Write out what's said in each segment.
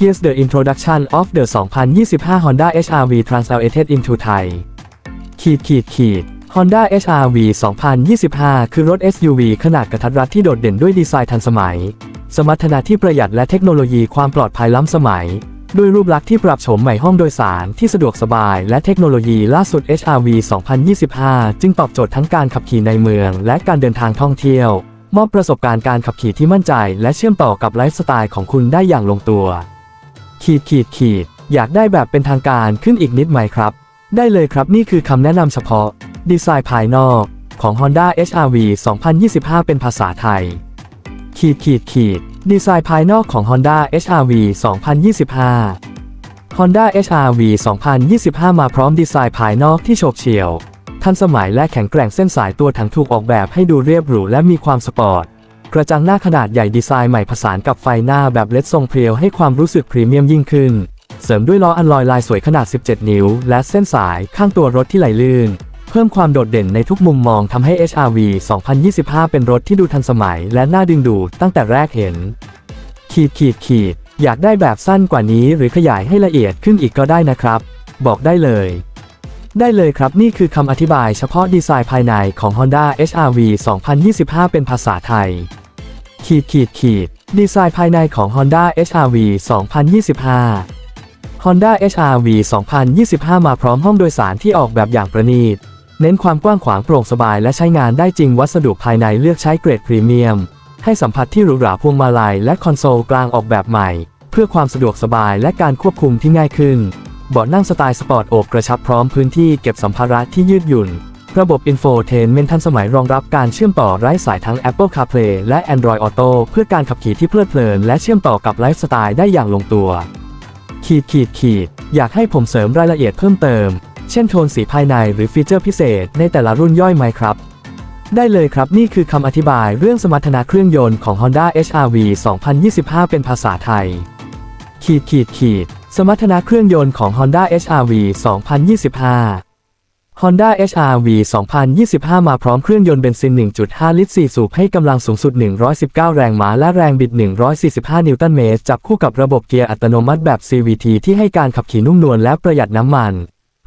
Here's the introduction of the 2025 Honda HR-V translated into Thai ขีดขีดขีด Honda HR-V 2025 คือรถ SUV ขนาดกระทัดรัดที่โดดเด่นด้วยดีไซน์ทันสมัย สมรรถนะที่ประหยัดและเทคโนโลยีความปลอดภัยล้ำสมัย ด้วยรูปลักษณ์ที่ปรับโฉมใหม่ห้องโดยสารที่สะดวกสบายและเทคโนโลยีล่าสุด HR-V 2025 จึงตอบโจทย์ทั้งการขับขี่ในเมือง และการเดินทางท่องเที่ยว มอบประสบการณ์การขับขี่ที่มั่นใจ และเชื่อมต่อกับไลฟ์สไตล์ของคุณได้อย่างลงตัว ขีดขีดขีดอยากได้แบบเป็นทางการขึ้นอีกนิดไหมครับ ได้เลยครับนี่คือคำแนะนำเฉพาะ ดีไซน์ภายนอกของ Honda HR-V 2025 เป็นภาษาไทย ขีดขีดขีดดีไซน์ภายนอกของ Honda HR-V 2025 Honda HR-V 2025 มาพร้อมดีไซน์ภายนอกที่โฉบเฉี่ยว ทันสมัยและแข็งแกร่งเส้นสายตัวถังถูกออกแบบให้ดูเรียบหรูและมีความสปอร์ต กระจังหน้าขนาดใหญ่ดีไซน์ใหม่ผสานกับไฟหน้าแบบเลดทรงเพรียวให้ความรู้สึกพรีเมียมยิ่งขึ้น เสริมด้วยล้ออันลอยลายสวยขนาด 17 นิ้ว และเส้นสายข้างตัวรถที่ไหลลื่น เพิ่มความโดดเด่นในทุกมุมมองทำให้ HR-V 2025 เป็นรถที่ดูทันสมัย และน่าดึงดูดตั้งแต่แรกเห็น ขีดขีดขีดอยากได้แบบสั้นกว่านี้หรือขยายให้ละเอียดขึ้นอีกก็ได้นะครับ บอกได้เลย ได้เลยครับนี่คือคำอธิบายเฉพาะดีไซน์ภายในของ Honda HR-V 2025 เป็นภาษาไทย ขีดขีดขีดดีไซน์ภายในของ Honda HR-V 2025 Honda HR-V 2025 มาพร้อมห้องโดยสารที่ออกแบบอย่างประณีต เน้นความกว้างขวางโปร่งสบายและใช้งานได้จริงวัสดุภายในเลือกใช้เกรดพรีเมียม ให้สัมผัสที่หรูหราพวงมาลัยและคอนโซลกลางออกแบบใหม่ เพื่อความสะดวกสบายและการควบคุมที่ง่ายขึ้น เบาะนั่งสไตล์สปอร์ตโอบกระชับพร้อมพื้นที่เก็บสัมภาระที่ยืดหยุ่น ระบบอินโฟเทนเมนทันสมัยรองรับการเชื่อมต่อไร้สายทั้ง Apple CarPlay และ Android Auto เพื่อการขับขี่ที่เพลิดเพลิน และเชื่อมต่อกับไลฟ์สไตล์ได้อย่างลงตัว ขีดขีดขีดอยากให้ผมเสริมรายละเอียดเพิ่มเติม เช่นโทนสีภายในหรือฟีเจอร์พิเศษในแต่ละรุ่นย่อยไหมครับได้เลยครับนี่คือคำอธิบายเรื่องสมรรถนะเครื่องยนต์ของ Honda HR-V 2025 เป็นภาษาไทย ขีดขีดขีดสมรรถนะเครื่องยนต์ของ Honda HR-V 2025 Honda HR-V 2025 มาพร้อมเครื่องยนต์เบนซิน 1.5 ลิตร 4 สูบให้กำลังสูงสุด 119 แรงม้าและแรงบิด 145 นิวตันเมตร จับคู่กับระบบเกียร์อัตโนมัติแบบ CVT ที่ให้การขับขี่นุ่มนวลและประหยัดน้ำมัน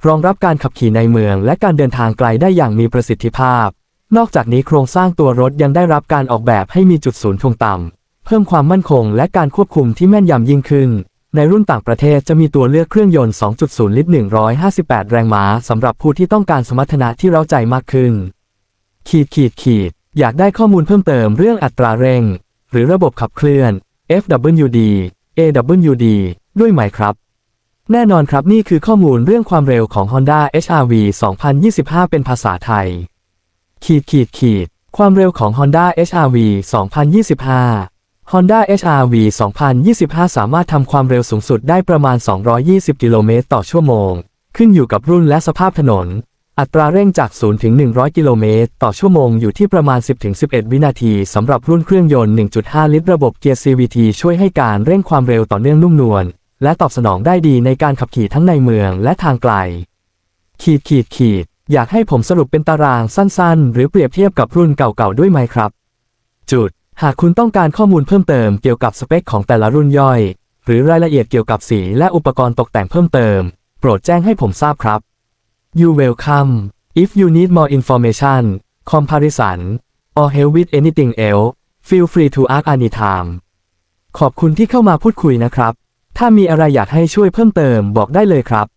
รองรับการขับขี่ในเมืองและการเดินทางไกลได้อย่างมีประสิทธิภาพ นอกจากนี้โครงสร้างตัวรถยังได้รับการออกแบบให้มีจุดศูนย์ถ่วงต่ำ เพิ่มความมั่นคงและการควบคุมที่แม่นยำยิ่งขึ้น ในรุ่นต่างประเทศจะมีตัวเลือกเครื่องยนต์ 2.0 ลิตร 158 แรงม้าสำหรับผู้ที่ต้องการสมรรถนะที่เร้าใจมากขึ้น ขีดขีดขีด อยากได้ข้อมูลเพิ่มเติมเรื่องอัตราเร่ง หรือระบบขับเคลื่อน FWD AWD ด้วยไหมครับ แน่นอนครับนี่คือข้อมูลเรื่องความเร็วของ Honda HR-V 2025 เป็นภาษาไทย ขีดขีดขีด ความเร็วของ Honda HR-V 2025 Honda HR-V 2025 สามารถทำความเร็วสูงสุดได้ประมาณ 220 กิโลเมตรต่อชั่วโมง ขึ้นอยู่กับรุ่นและสภาพถนน อัตราเร่งจาก 0 ถึง 100 กิโลเมตรต่อชั่วโมงอยู่ที่ประมาณ 10 ถึง 11 วินาทีสำหรับรุ่นเครื่องยนต์ 1.5 ลิตรระบบเกียร์ CVT ช่วยให้การเร่งความเร็วต่อเนื่องนุ่มนวลและตอบสนองได้ดีในการขับขี่ทั้งในเมืองและทางไกล ขีดขีดขีด อยากให้ผมสรุปเป็นตารางสั้นๆ หรือเปรียบเทียบกับรุ่นเก่าๆด้วยไหมครับ จุด หากคุณต้องการข้อมูลเพิ่มเติมเกี่ยวกับสเปคของแต่ละรุ่นย่อย หรือรายละเอียดเกี่ยวกับสีและอุปกรณ์ตกแต่งเพิ่มเติม โปรดแจ้งให้ผมทราบครับ You welcome if you need more information comparison or help with anything else feel free to ask anytime ขอบคุณที่เข้ามาพูดคุยนะครับ ถ้ามีอะไรอยากให้ช่วยเพิ่มเติมบอกได้เลยครับ